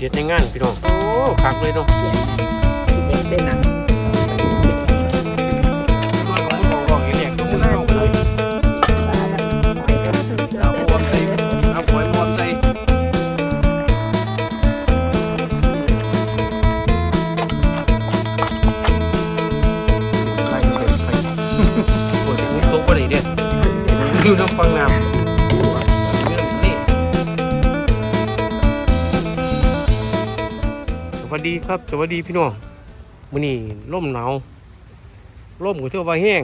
เด็ดในงานพี่น้อง โอ้คักเลยเนาะที่เป็นเส้นหนังมันก็มันบอกอย่างเรียกก็มือเข้าไปเลยเอาบอลใส่เอาหอยบอลใส่ไล่เลยไล่ปวดมุดตกไปเลยเด้ออยู่น้ำฟังน้ำ สวัสดีครับ สวัสดีพี่น้องมื้อนี้ร่มหนาวร่มก็เท่าว่าแห้ง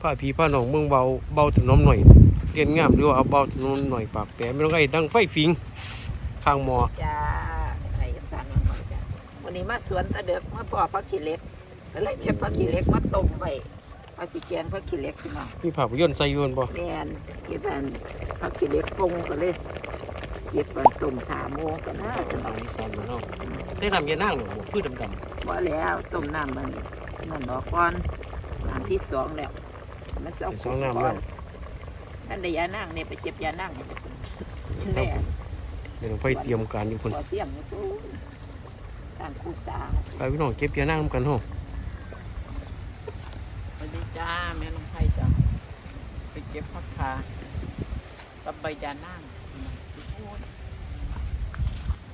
ผ้าผีผ้าหนองเมืองเบาเบาถนอมหน่อยเรียนงามหรือว่าเอาเบาถนอมหน่อยปากแปรไม่ต้องไอ้ดังไฟฟิงข้างหมอจ้าไอ้สันหน่อยจ้าวันนี้มาสวนตะเด็กมาปอกผักขี้เหล็กก็เลยเก็บผักขี้เหล็กมาต้มไว้ปลาสีแกงผักขี้เหล็กพี่น้องมีภาพยนตร์ใส่อยูนบ่แม่นเก็บอันผักขี้เหล็กปรุงก็เลยเก็บอันต้มขาโมงกันนะจะเอานี่ใส่มาเนาะได้ทำยานั่งหรอบ่พืชดำว่าแล้วต้มน้ำมันนั่นดอกก่อนน้ำที่สองแล้ว มันจะเอาก่อนท่านได้ยานั่งเนี่ยไปเจ็บยานั่งเนี่ยแม่ๆเดี๋ยวเราไปเตรียมการอยู่คนขอเสียงนี่ตู้ต่างคู่สาวไปพี่น้องเก็บยานั่งนำกันเฮาสวัสดีจ้าแม่น้องไผ่จ้าไปเก็บผักคากับใบยานั่ง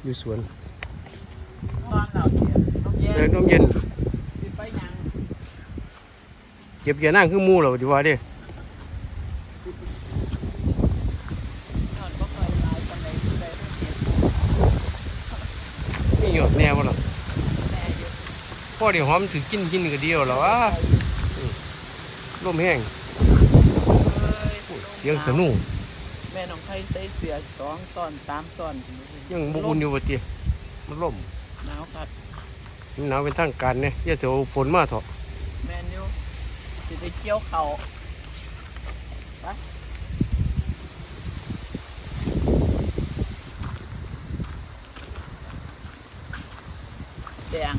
อยู่สวนตอนเราเนี่ยน้องแย้เดินน้ำเย็นสิไปยังเก็บยานั่งคือหมู่เหรอดีว่าเด้นอนก็คอยลายกันเลยที่ใดต้องเก็บมีหยอดแนวบ่ล่ะแม่อยู่พ่อเดี๋ยวหอมถือกินกินก็เดียวแล้ววะลมแห้งเอ้ยเสียงสนุก แม่น้องไผ่ใส่เสื้อสองตอนสามตอนยังบ่อุ่นอยู่บ่ติมันลมหนาวครับมันหนาวเป็นทางการเนี่ยอย่าเสียวฝนมาเถอะแม่นิวสิได้เกี่ยวเขาไปแดง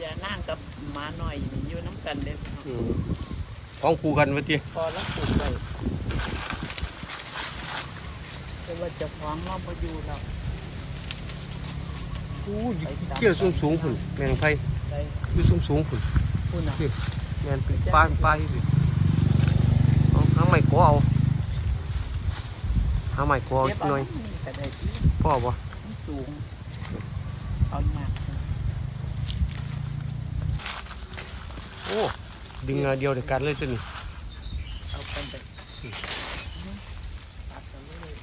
จะนั่งกับหมาหน่อยอยู่น้ำกันเด้อพี่น้องอืมของคู่กันว่าติพอแล้วปลูกไปแต่ ว่าเจะฟ้าของเราไปอยู่แล้วอู้ยเกี่ยวสูงๆพุ่นแม่นไผไปอยู่สูงๆพุ่นพูดนะแม่นเป็นป้านป้ายอยู่เอาหาไม้กอเอาหาไม้กอเก็บหน่อยเานี่ก็ได้ที่พ่อบ่มันสูงเอาหนักโอ้ดึงอันเดียวเดียวกันเลยสินี่เอาไปแบบตัดไปเลย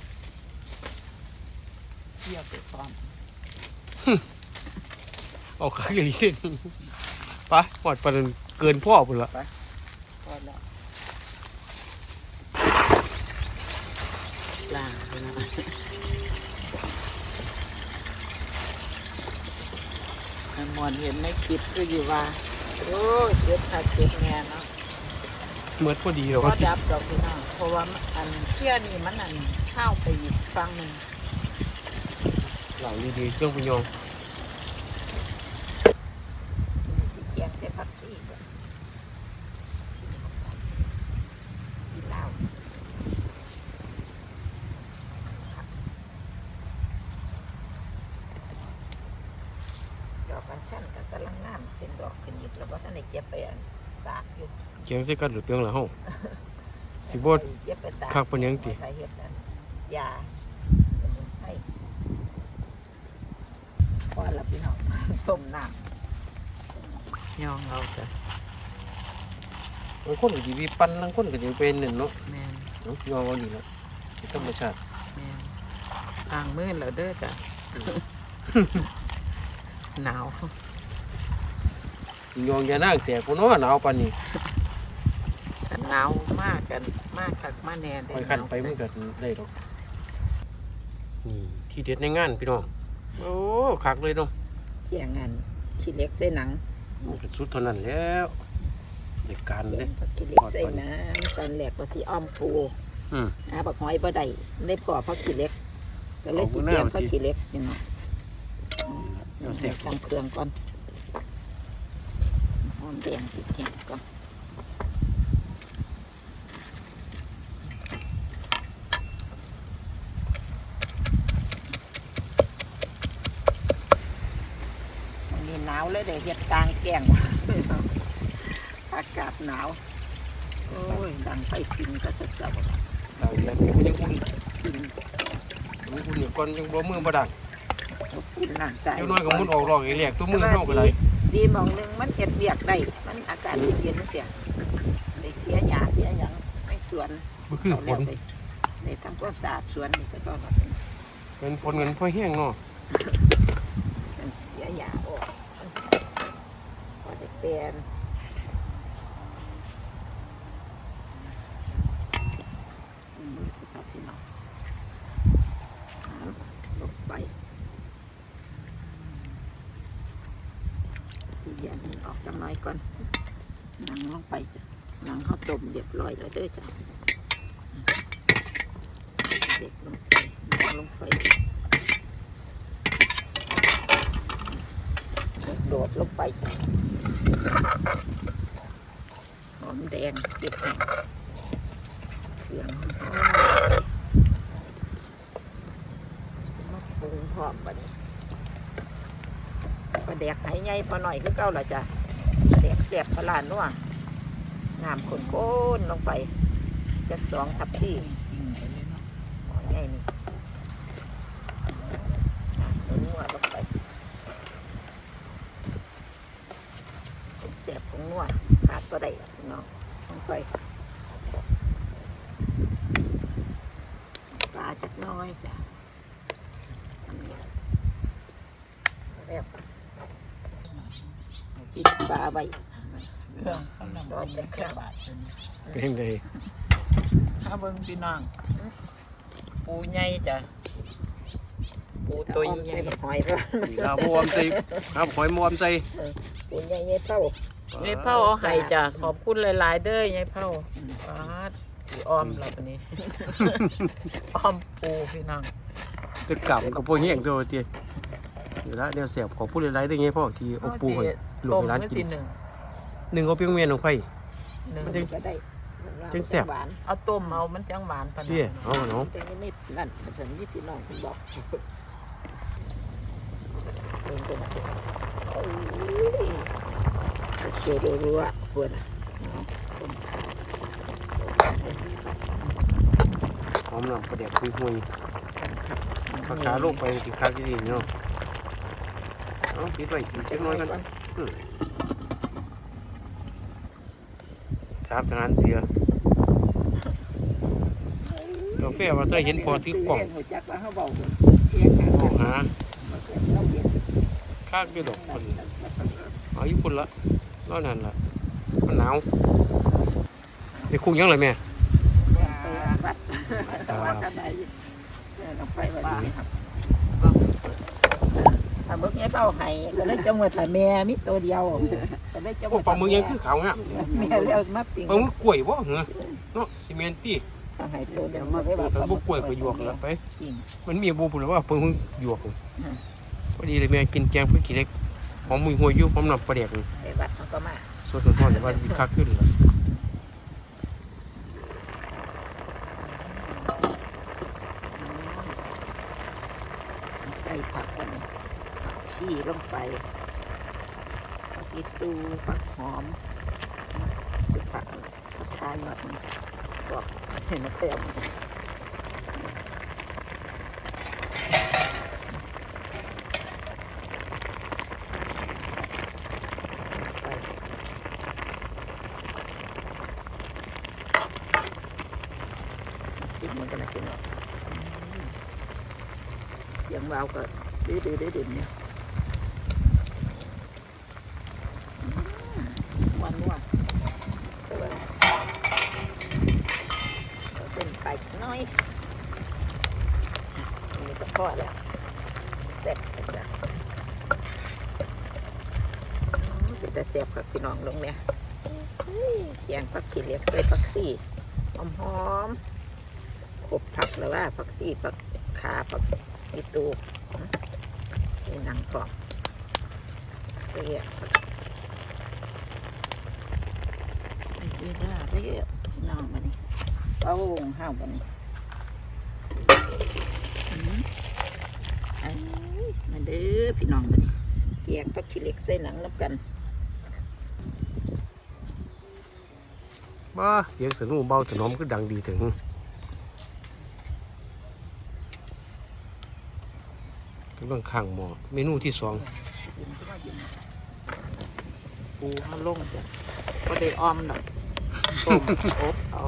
เทียบไปพร้อมเอาขาอย่างนี้สิไปหอดปานนั้นเกินพ่อพุ่นละพอแล้วล่างไปนะมันมวนเห็นในคลิปก็อยู่ว่า โอ้ยเจ็บขาดเจ็บแงเนาะเมื่อพอดีเราก็ก็ดับดอกพี่น้องเพราะว่ามันอันเที่ยนี่มันอันเข้าไปอีกฟังหนึ่งเหล่าดีๆเครื่องพยองสีเกียงเสียพักซี่ก่อนกินเหล้าดอกกัญชันกับกำลังน้ำเป็นดอกขึ้นอีกแล้วว่าท่านได้เก็บไปอันตากอยู่เคียงใส่กันหรือเพียงละเฮา สิบ่เก็บไปตากคักปานหยังติ ใส่เห็ดอันยาสมุนไพร พอแล้วพี่น้องต้มน้ำยองเราจ้ะบางคนก็สิมีปั้นบางคนก็สิเป็นนั่นเนาะแม่นเนาะยองเอานี่ละธรรมชาติแม่นทางมืดแล้วเด้อจ้ะหนาวสิยองยานางแตกพุ่นเนาะหนาวปานนี้หนาวมากกันมากคักมาแน่เด้ไปคันไปมันก็ได้ดอกนี่ที่เด็ดในงานพี่น้อง โอ้คักเลยเนาะเที่ยงงานขี้เหล็กใส่หนังมันก็สุดเท่านั้นแล้วในการเลยขี้เหล็กใส่หนังตอนแรกว่าสิอ้อมปูอืมหาบักหอยบ่ได้ได้พอเพราะขี้เหล็กก็เลยสิเอาบ่เตรียมน่าเพราะขี้เหล็กพี่น้องเอาเสียบทำเครื่องก่อนหอมแดงติดแข็งก่อนาวเลยเดี๋ยวเห็ดกลางแกงอากาศหนาว โอ้ย ดังไปกินก็จะเศร้าดาวเดือนก็ยังอุ่นกินอุ่นอยู่ก่อนยังบ่มือบ่ดังกินร่างกายเดี๋ยวน้อยก็มุดออกรอกอีแหลกตัวมือเฮาก็ได้ดีหมองหนึงมันเห็ดเบียกได้ มันอากาศเย็นๆเสียได้เสียหญ้าเสียหยังในสวนบ่คือฝนได้ได้ทำความสะอาดสวนนี่ก็ต้องเป็นฝนเงินพอแห้งเนาะเสียหญ้าออก ด้เปลี่ยนก่อน้องลงไปที่ยันนี่ออกจังน้อยก่อนหนังลงไปจ้ะหนังเขาต้มเรียบร้อยแล้วเด้อจ้ะเด็กลงไปหนังลงไปโดดลงไปหอมแดงเก็บแห้งเครื่องมาปรุงพร้อมบัดนี้ปลาแดกไหใหญ่พอหน่อยคือเก้าหละจ้ะปลาแดกเสียบปลาลานนัวน้ำข้นๆลงไปจักสองทับที่หอมใหญ่นี่น้ำนัวลงไปเป็นเสียบของนัวขาดก็ได้พี่น้องลงไปปลาจักหน้อยจ้ะอันนี้แล้ว ปิดปลาไว้เครื่องกำลังรอจะเครื่องบาทเป็นเป็นไงถ้าเบิ่งพี่น้องปูใหญ่จ้ะปูตัวอมใหใส่ญ่บักหอยไปลาบวมใส่ครับหอยมวมใส่ปูใหญ่ใหญ่เท่ายายเผาเอาให้จ้ะขอบคุณหลาย ๆ เด้อยายเผาปาดสีอ้อมเราตัวนี้อ้อมปูพี่น้องจะกลับกับพวกแห้งตัวเตี้ย เดี๋ยวละเดี๋ยวเสียบขอพูดหลายๆได้ไงพ่อที่เอาปูให้ลูกต้มให้ร้านไว้กิสินหนึ่งหนึ่งเอาเพียงเมียนลงไปหนึ่งมันจะก็ได้จังแซ่บ หวานเอาต้มเอามันจังหวานปานเตี้ยเอาเนาะจังนี่นั่นฉันนี่พี่น้องคุณบอกเบิ่งกันนะโอ้ยโอเครัวๆปวดอะเนาะต้มขาหอมน้ำประเดี๋ยวคุยหุยครับปากกาลูกไปสิคักดีๆเนาะ เอาปิดไว้อีกจักหน้อยกันสามทหารเสือกาแฟว่าถ้าเห็นพอที่กล่องหัวจักว่าเขาเบาเทียงกันโอ้หามากเราเย็นข้างกี่ดอกคนเอาญี่ปุ่นละร้อนนั่นละมันหนาวนี่คุกยังเลยแม่ไปวัดแต่ว่ากันไหนเราไปวัดนี้ครับถ้าเบิกให้เป้าไห้ก็เลยจังหวัดแต่แม่มีตัวเดียวก็เลยจังหโอ้วัดปลาหมึกยังคือขาวฮะแม่เรียกมาปิ้งปลาหมึกกล้วยบ่เหรอเนาะซีเมนตี้ไห้ตัวเดียวมาไปปว่าลาหมึกกล้วยก็หยวกแล้วไปจริงมันมีบูปุ่นว่าปลาหมึกหยวกอืมพอดีเลยแม่กินแกงเพื่อกินเล็กหอมมุยหัวอยู่หอมน้ำปลาแดกไปวัดเขาก็มาสดๆร้อนๆแต่ว่ามีคักขึ้นเลย ใส่ผักกัน ขี้ลงไปผักอีตูผักหอม สุผักผักทานแบบบอกเห็นไหมเคยเอามาไปสิ่งมันก็น่ากินเนาะเสียงวาวก็ดื้อดื้อดื้อดื้อเนี่ยวันวันตัวเอาเส้นไปน้อยอันนี้ก็พอแล้วเสร็จแล้วจ้ะอืม เป็นแต่เสียบกับพี่น้องลงเนี่ยแกงผักขี้เหล็กใส่ผักซี่หอมหอมๆขบผักแล้วว่าผักซี่ผักขาผักอีตูนี่หนังกรอบเสียไอ้เวลาเรียบพี่น้องมานี่เอาวงห้าวมานี่อืมไอ้มาเด้อพี่น้องมานี่เกียงผักขี้เหล็กใส่หนังน้ำกัน บ้าเสียงสนุเบาถนอมก็ดังดีถึงกำลังข้างหมอเมนูที่สองปูมาลงจ้ะก็ได้ออมดอกต้มอบเอา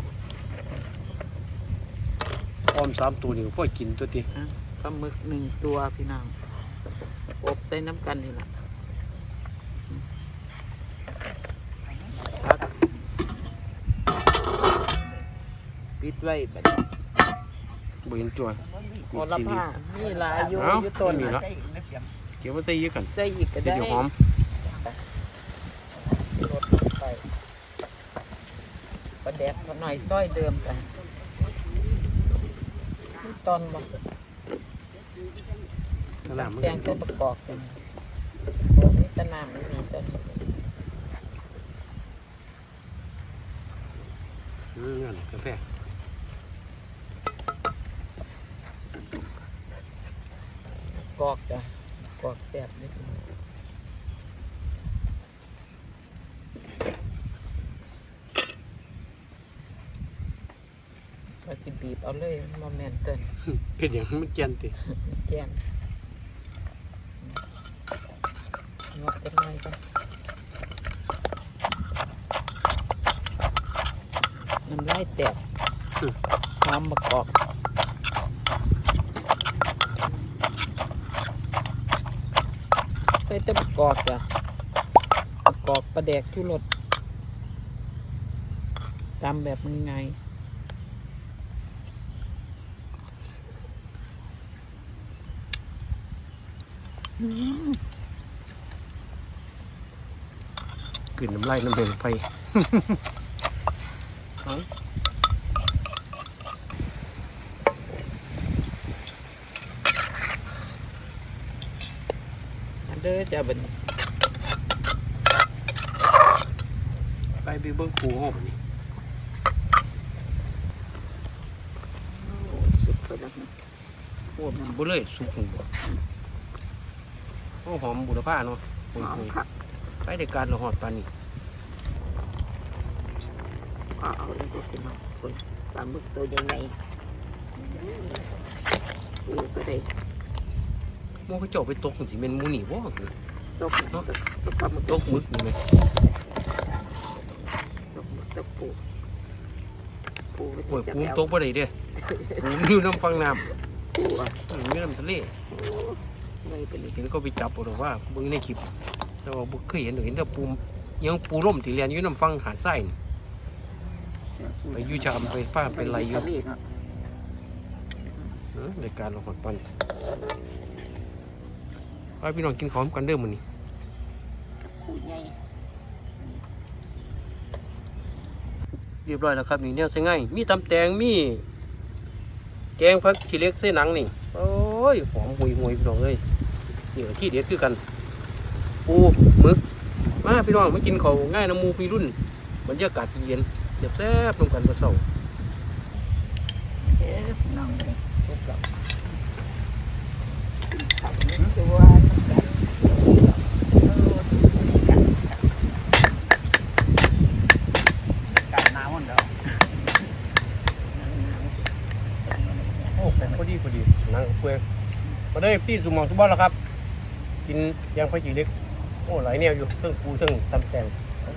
ออมสามตัวนี่พ่อกินตัวทีอะปลาหมึกหนึ่งตัวพี่น้องอบใส่น้ำกันนี่นะพัก ไว้บัดนี้บ่เห็นตัวโหระพามีหลายอยู่เอ้าอยู่ต้นมีน่ะละเกี่ยวว่าใส่เยอะกันใส่อีกก็ใส่ได้เดี๋ยวหอมรดลงไปประแดกก็หน่อยซ้อยเดิมจ้ะนี่ตอนบ่ขนาดมันแกงเส้นประกอบกันโอ้นี่ตะนามมันมีต้นอืมนั่นกาแฟ อกจ้ะกอกแซ่บนิดนึงเราสิบีบเอาเลยโมเมนต์เต้นเผ็ดอย่างมันเกียนติแกนงดกันหน่อยจ้ะน้ำลายแตกหอมมะกอกใส่ แต่มะกอกจ้ะมะกอกประแดกทุรสตามแบบง่ายๆอืมกลิ่นน้ำลายน้ำเบงไฟ เอา อันเด้อ จ้ะบัดนไปไปเบิ้งปูหอมนี่สุดเลยนะโอ้สิบ่เลยสุกหนึ่งบ่โอ้หอมบุรพาเนาะหอมครับไปในการเราหอดปานนี้ก็เอาเลยก็เป็นเอาคนปลาหมึกตัวใหญ่ๆปูก็ได้ หมันก็เจ้าไปตกสิเป็นหมูนี่บ่ตกตกตกปลาหมึกตกหมึกนี่ไหมตกหมึกตกปูปูก็โอ้ยจะปูแบตกบ่ได้เด้ปูมันอยู่น้ำฟังน้ปูอะำมันอยู่น้ำทะเลเลยไปเลยเห็นก็ไปจับเอาหรอกว่าเบิ่งในคลิปแต่ว่าบ่เคยเห็นเห็นแต่ปูยังปูร่มที่เรียนอยู่น้ำฟังหาดทรายนี่ไปอยู่ชามไปป้าไปไล่อยู่ทะเลเนาะเออในการเราหอดปัน ไปพี่น้องกินข้าวกันเด้อมื้อนี้ปูใหญ่เรียบร้อยแล้วครับนี่แนวใส่ง่ายมีตำแตงมี แกงผักขี้เหล็กใส่หนังนี่โอ้ยหอมหุยหุยพี่น้องเอ้ยนี่ก็ที่เด็ดคือกันปูหมึกมาพี่น้องมากินข้าวง่ายน้ำหมูพี่รุ่นบรรยากาศเย็นแซ่บๆร่วมกันตอนเช้าเอ๊ะน้องเลยพบกับขับนิดตัวน้ำกันเออกันกันหนาวอันเดียว โอ้พอดีพอดีหนังเปื่อย มาได้พี่สุมองสุบอลแล้วครับ กินยางผักขี้เล็ก โอ้หลายแนวอยู่เทั้งปูเทั้งตำแตงโอ้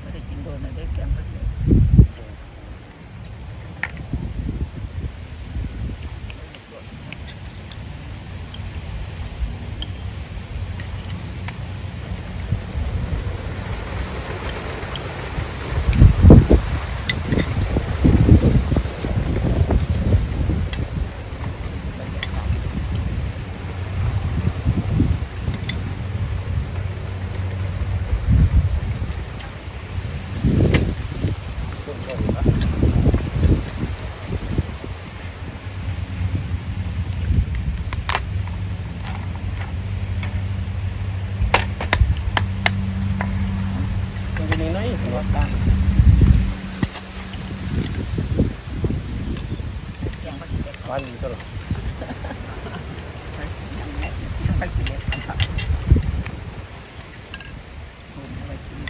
ไม่ได้กินโดนเลยได้แกงผักเลย ส้มโอครับมันจะมีน้อยสิวะ กันแกงผักเลย ขอ บ้านดีตลอด ยังไงยังไม่สิเล็กครับคุณเอาไว้กิน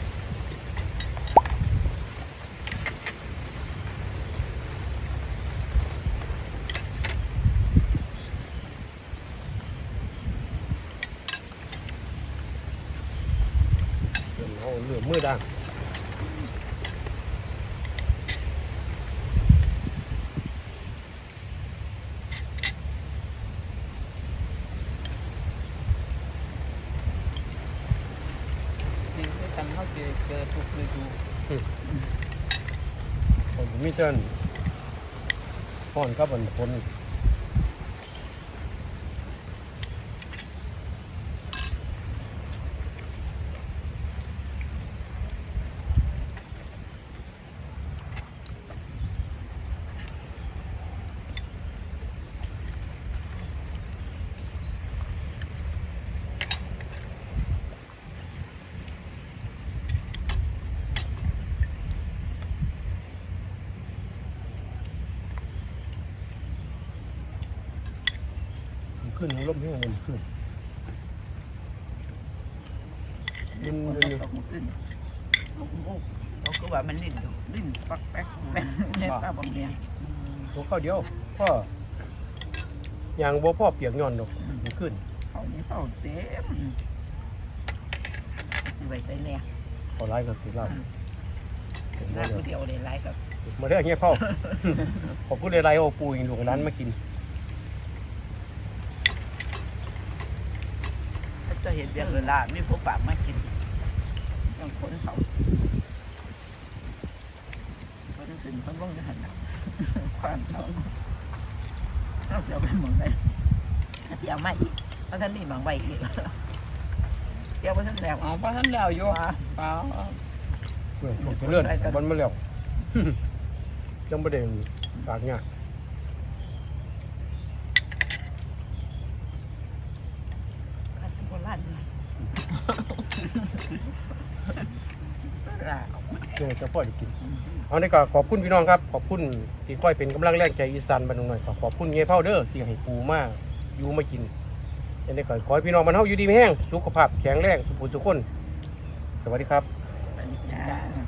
เดี๋ยวเอาเหลือมือ ด่างสิ่งที่กันเขาเจอเจอทุกฤดูผมมีเจ้นพ่อนกับบันคนมันขึ้นมันล่มให้มันขึ้น ยินคนอยู่ตกมือขึ้นลูกมุกเขาก็ว่ามันลิ้นอยู่ลิ้นปักแป๊กแป๊กเนี่ยป้าบอกเนี่ยตัวข้าวเดียวพ่ออย่างบ่พ่อเปียกย้อนดอกมันขึ้นเขานี่เขาเต็มสิไว้ใจเนี่ยขอไล่กับสีเหล้าเห็นไหมร้านเดี๋ยวผู้เดียวเลยไล่กับมาเรื่องเงี้ยพ่อขอบคุณเลยไรโอปูยิงถูกร้านมากินถ้าจะเห็นอย่างเวลามีผู้ฝากมากินต้องคนเขาคนสินคนลงจะหันหนัก ความเขาเราจะเอาไปหมองไปเดี๋ยวมาอีกเพราะท่านมีหมองไว้อีกเดี๋ยวว่าท่านแล้วอ๋อเพราะท่านแล้วอยู่เปล่าเพื่อนผมจะเลื่อนมันมาแล้วยังประเด็นปากเนี่ย ขันโบราณนะลาออกมา เพื่อจะพ่อได้กิน เอาได้ก็ขอบคุณพี่น้องครับ ขอบคุณที่ค่อยเป็นกำลังแรงใจอีสานบ้านหน่อยขอขอบคุณเงี้ยเผาเด้อที่ให้ปูมาอยู่มากินยังได้ก็ขอให้พี่น้องมันเฮาอยู่ดีมีแห้งสุขภาพแข็งแรงสุขภาพทุขคน สวัสดีครับ จ้า